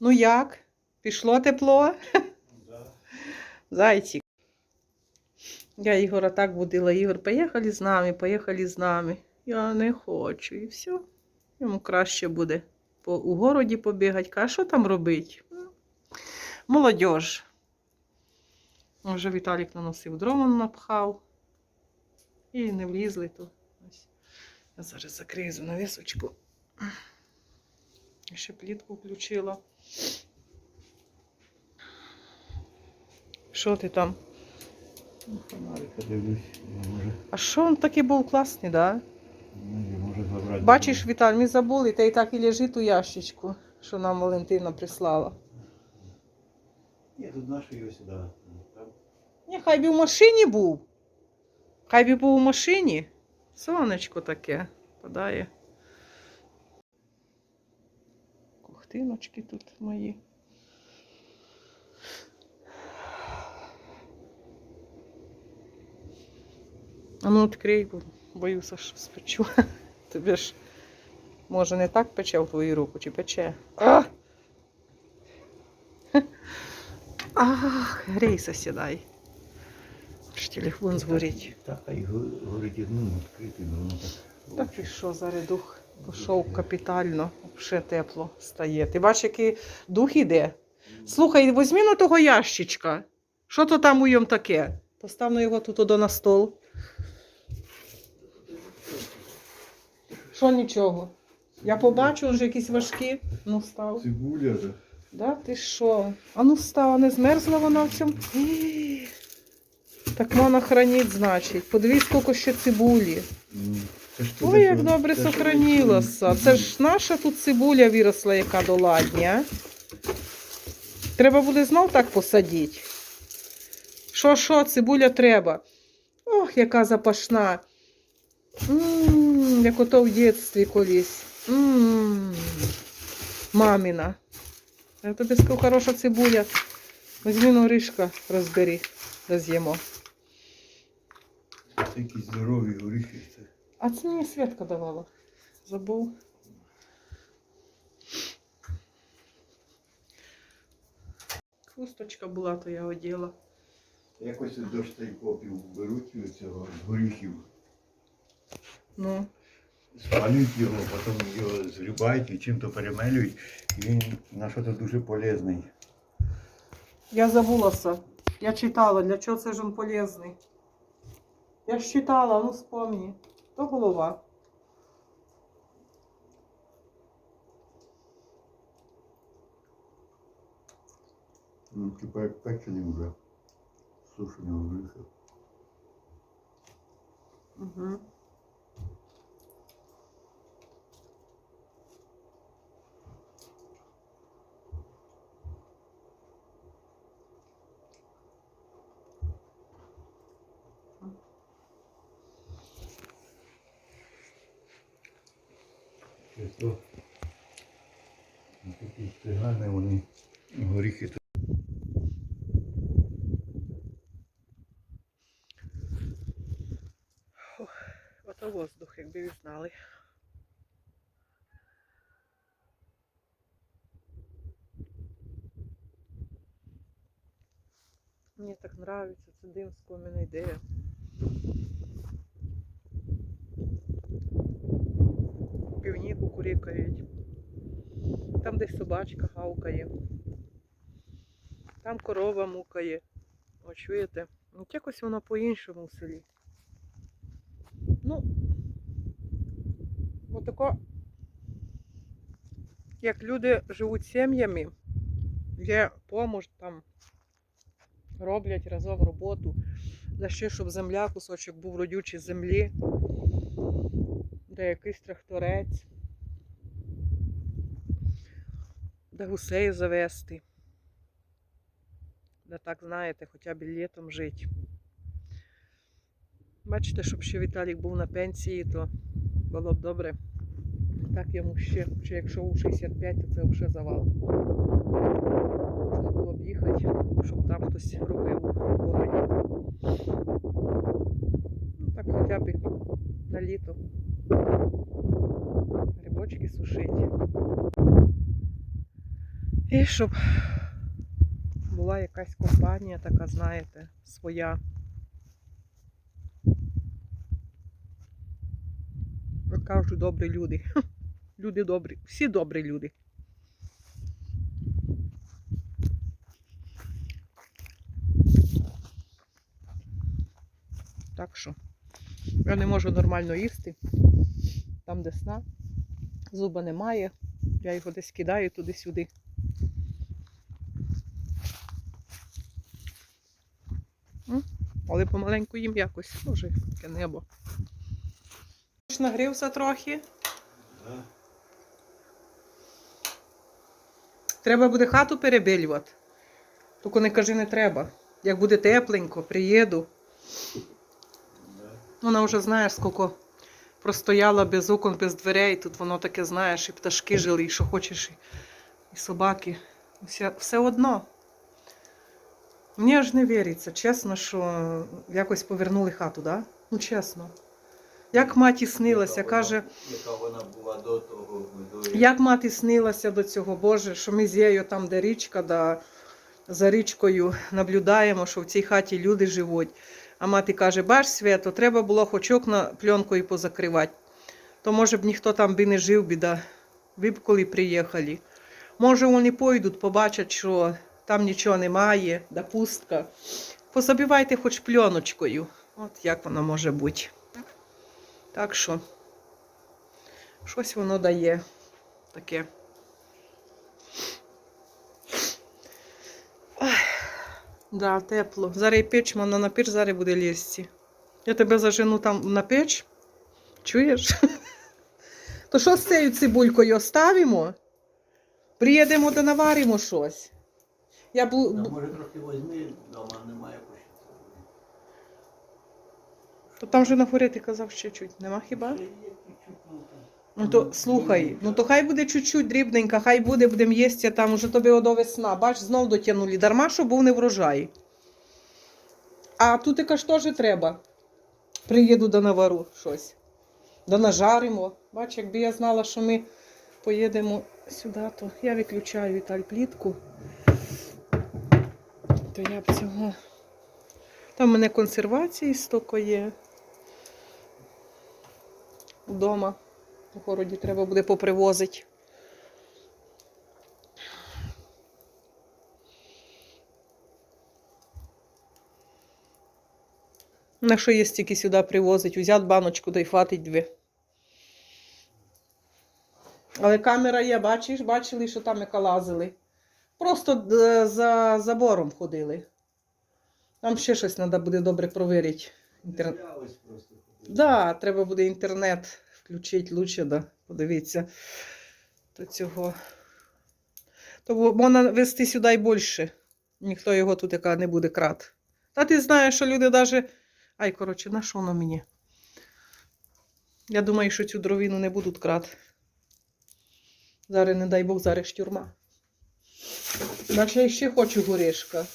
Ну як? Пішло тепло? Зайчик. Я Ігора так будила. Ігор, поїхали з нами, поїхали з нами. Я не хочу. І все. Йому краще буде по, у городі побігати. А що там робити? Молодіж. Вже Віталік наносив дрова, напхав. І не влізли то. Ось. Я зараз закрию занавісочку. Ще плітку включила. Що ти там? Фонарика дивлюсь, може, А що він такий був класний, да? ну, може. Бачиш, Віталь, ми забули, та й так і лежить у ящичку, що нам Валентина прислала. Ні, тут наші його сюди. Ні, хай би в машині був. Хай би був у машині. Сонечко таке падає. Кухтиночки тут мої. А ну відкрий, бо боюся, що спечу. Тобі ж може не так пече в твою руку, чи пече. А! Ах, грейся сідай. Аж телефон згорить. Так, а й горить ну, відкритий, ну так. Так і що, зараз дух пішов капітально, ще тепло стає. Ти бачиш, який дух іде. Слухай, візьми на того ящичка. Що то там у йому таке? Постав на його тут на стол. Що нічого? Я побачу вже якісь важкі. Ну, став. Цибуля, да. Да, ти що? А ну став, не змерзла вона в цьому. Так вона хранить, значить. Подивись, скільки ще цибулі. Ж Ой, як добре це сохранилося. Це ж наша тут цибуля виросла, яка доладня. Треба буде знов так посадити. Що, що, цибуля треба? Ох, яка запашна. М, як ото в дитинстві колись. М, Маміна. Я тобі скажу, хороша цибуля. Візьми норишка, розбери, роз'їмо. Якісь здорові горіхи. А це мені Святка давала. Забув. Хусточка була, то я оділа. Якось до штайкопів беруть цього з горіхів, Ну, спалюють його, потім його згрібають і чим-то перемелюють. І він на що то дуже полезний. я забулася. Я читала, для чого це ж він полезний. Я ж читала, ну вспомні. То голова. Ну, типа як печені вже. Сушені горіхи. Угу. Чесно. Ну, Такі стигани вони горіхи. Ото воздух, якби ви знали. Мені так нравиться, це дим з коміна йде. Півні кукурікають. Там десь собачка гавкає. Там корова мукає. О, чуєте? Ну, якось воно по-іншому в селі. Ну, отако, як люди живуть сім'ями, є помощ там, роблять разом роботу, за ще, щоб земля, кусочок був родючий землі, де якийсь тракторець, де гусей завести, де так, знаєте, хоча б літом жити. Бачите, щоб ще Віталік був на пенсії, то було б добре. Так йому ще, чи якщо у 65, то це вже завал. Можна було б їхати, щоб там хтось робив в городі. Ну так хоча б на літо. Грибочки сушить. І щоб була якась компанія, така, знаєте, своя. Як кажуть, добрі люди. Люди добрі, всі добрі люди. Так що я не можу нормально їсти. Там, де сна, зуба немає. Я його десь кидаю туди-сюди. Але помаленьку їм якось може таке небо. Нагрівся трохи. Да. Треба буде хату перебілювати. Тільки не кажи, не треба. Як буде тепленько, приїду. Да. Вона вже знаєш, скільки простояла без окон, без дверей. Тут воно таке, знаєш, і пташки жили, і що хочеш, і, і собаки. Все, все одно. Мені аж не віриться, чесно, що якось повернули хату, да? Ну, чесно. Як маті снилася, Яка каже. вона- Яка вона була до того. До... Як мати снилася до цього, Боже, що ми з Єю там, де річка, да, за річкою наблюдаємо, що в цій хаті люди живуть. А мати каже, бач, свято, треба було хоч окна пленкою позакривати. То може б ніхто там би не жив, біда. Ви б коли приїхали. Може, вони пойдуть, побачать, що там нічого немає, да пустка. Позабивайте хоч пленочкою. От як воно може бути. Так що, щось воно дає таке. Ах, Да, тепло. Зараз і вона на печ зараз буде лізти. Я тебе зажену там на печ. Чуєш? То що з цією цибулькою оставимо? Приїдемо та наваримо щось. Я бу... Бу- може трохи возьми, вдома немає. То там же на горі ти казав ще чуть. Нема хіба? Ну. Ну то слухай, ну то хай буде чуть-чуть дрібненько, хай буде, будемо їсти, там уже тобі одо весна. Бач, знов дотягнули. Дарма, що був не врожай. А тут яка ж теж треба. Приїду до навару щось. Да нажаримо. Бач, якби я знала, що ми поїдемо сюди, то я виключаю Віталь плітку. То я б цього. Там в мене консервації стоко є. Вдома. У городі треба буде попривозити. На що є стільки сюди привозить? Взяти баночку да й хватить дві. Але камера є, бачиш, бачили, що там яка лазили. Просто е, за забором ходили. Там ще щось треба буде добре провірити. Ходив. Да, треба буде інтернет включити лучше, да. Подивіться до цього. То можна вести сюди й більше. Ніхто його тут яка не буде крат. Та ти знаєш, що люди навіть. Ай, коротше, на що воно мені? Я думаю, що цю дровину не будуть крат. Зараз, не дай Бог, зараз тюрма. Наче я ще хочу горішка.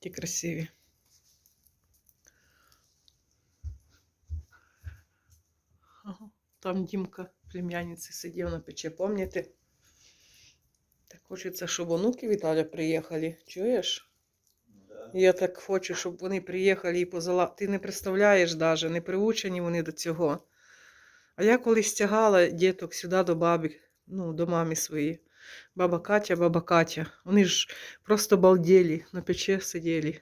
Ті красиві. Ага. Там Дімка племянниці сидів на печі, пам'ятаєте? Так хочеться, щоб онуки Віталя приїхали. Чуєш? Да. Я так хочу, щоб вони приїхали і позала. Ти не представляєш даже, не приучені вони до цього. А я колись тягала діток сюди до баби, ну, до мами своєї. Баба Катя, баба Катя. Вони ж просто балділи, на печі сиділи.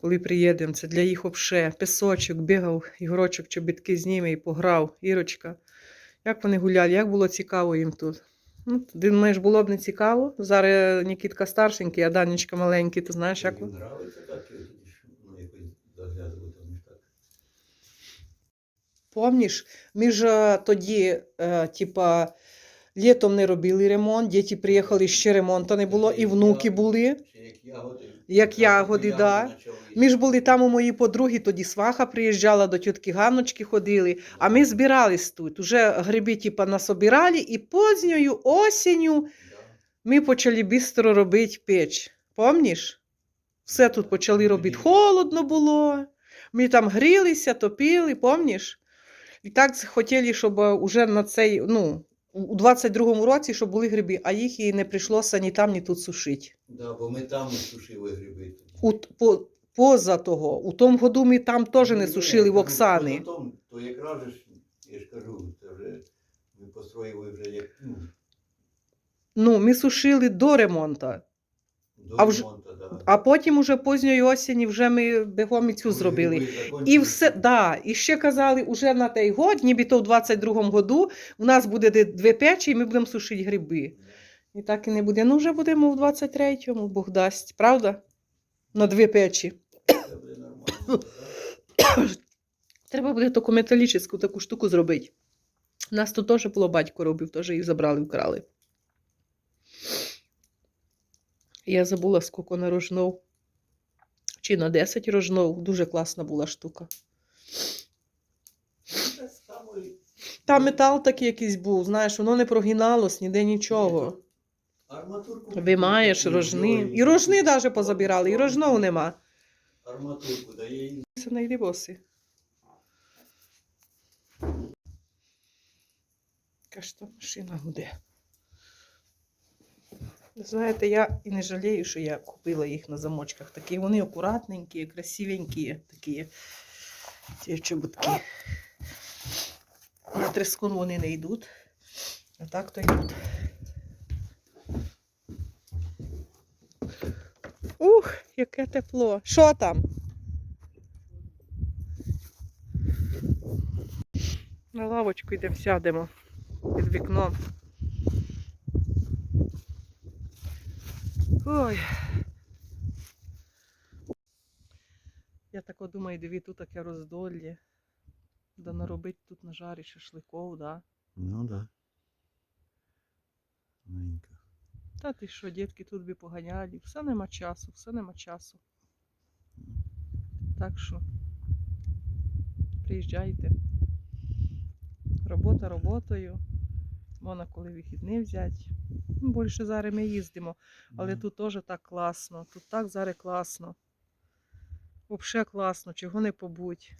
Коли приїдемо, це для їх вообще. Пісочок, бігав, ігрочок, чобітки з ними і пограв. Ірочка. Як вони гуляли, як було цікаво їм тут. Ну, думаєш, було б не цікаво. Зараз Нікітка старшенький, а Данечка маленький, ти знаєш, як. Їм нравиться так, ну, якось заглядувати, вони ж так. Помніш, ми ж е, тоді, е, типа, літом не робили ремонт, діти приїхали, ще ремонту не було, і внуки були. Як ягоди. Як ягоди, да. Ми ж були там у моїй подруги, тоді сваха приїжджала, до тітки Ганночки ходили, а ми збирались тут. Уже гриби, типа, насобирали, і поздньою осінню ми почали бістро робити печ. Помніш? Все тут почали робити. Холодно було. Ми там грілися, топили, помніш? І так хотіли, щоб е, уже на цей, ну, у 22-му році, щоб були гриби, а їх і не прийшлося ні там, ні тут сушити. Да, бо ми там не сушили гриби. У, по, поза того, у тому году ми там теж не сушили в Оксани. поза том, То якраз же ж, я ж кажу, це вже ми построїли вже як, ну, Ну, ми сушили до ремонту. А вже- ремонту, да. А потім уже позньої осені вже ми бігом і цю Коли зробили. І все, да, і ще казали, уже на той год, ніби то в 22-му году, у нас буде де- дві печі, і ми будемо сушити гриби. І так і не буде. Ну, вже будемо в 23-му, Бог дасть, правда? На дві печі. Це буде нормально. Треба буде таку металічну таку штуку зробити. У нас тут теж було батько робив, теж їх забрали, вкрали. Я забула, скільки на рожнов. Чи на 10 рожнов. Дуже класна була штука. Та метал такий якийсь був, знаєш, воно не прогиналось ніде нічого. Вимаєш рожни. І рожни навіть позабирали, і рожнов нема. Арматурку дає Це на боси. Яка ж машина гуде. Знаєте, я і не жалію, що я купила їх на замочках. Такі вони акуратненькі, красивенькі, такі ці чоботки. На трескун вони не йдуть. А так то йдуть. Ух, яке тепло. Що там? На лавочку йдемо, сядемо під вікном. Ой. Я так думаю, диві, тут таке роздолля. Да наробить тут на жарі шашликов, да? Ну да. Маленько. Та ти що, дітки тут би поганяли. Все нема часу, все нема часу. Так що приїжджайте. Робота роботою. Можна коли вихідний взяти. Ну, Більше зараз ми їздимо, але тут теж так класно. Тут так зараз класно. Взагалі класно, чого не побудь.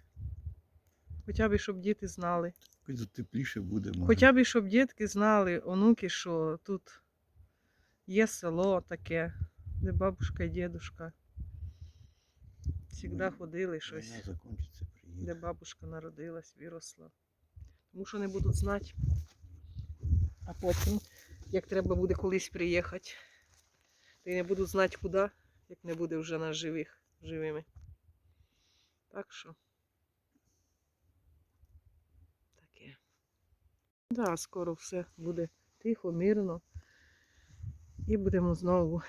Хоча б щоб діти знали. Хоч тепліше буде. може. Хоча б щоб дітки знали, онуки, що тут є село таке, де бабушка і дідушка. Завжди ходили щось, де бабушка народилась, виросла. Тому що не будуть знати. А потім, як треба буде колись приїхати, то й не будуть знати куди, як не буде вже нас живих, живими. Так що. Таке. Да, скоро все буде тихо, мирно. І будемо знову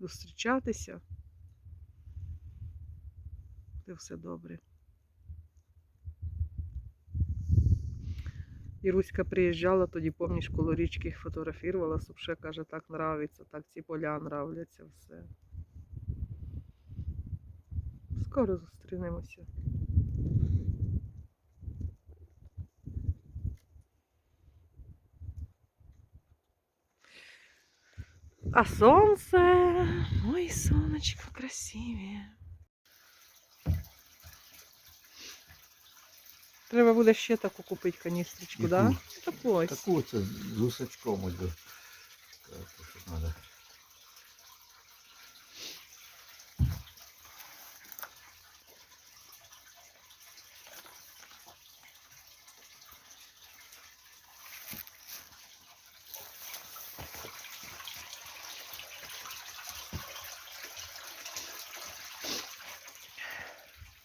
зустрічатися. Буде все добре. Іруська приїжджала, тоді, помніш, коло річки фотографувала, Супше каже, так нравиться, так ці поля нравляться, все. Скоро зустрінемося. А сонце, ой, сонечко красиве. Треба буде ще таку купити каністрочку, Яку? да? Так ось. Таку це з гусачком ось до. Так, що треба.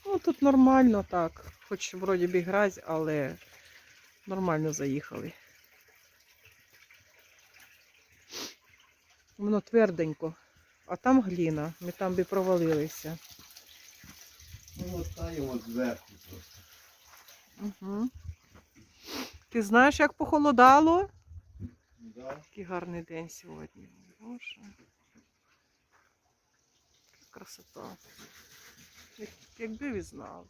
Ну, тут нормально так. Хоч вроді би грязь, але нормально заїхали. Воно тверденько. А там гліна. Ми там би провалилися. Ну, от та зверху просто. Угу. Ти знаєш, як похолодало? Да. Який гарний день сьогодні. Боже. Красота. Як, якби ви знали.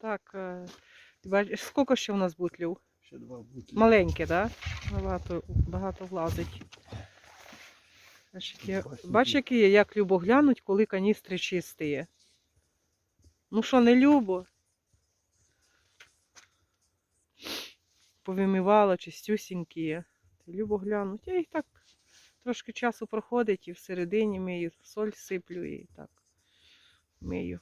Так, е, Бач, скільки ще у нас бутлів? Ще два бутлі. Маленьке, так? Да? Багато, багато влазить. Бач, які, є, як любо глянуть, коли каністри чисті. Ну що, не любо? Повимивала чистюсінькі. Любо глянуть. Я їх так трошки часу проходить і всередині мию, соль сиплю і так мию.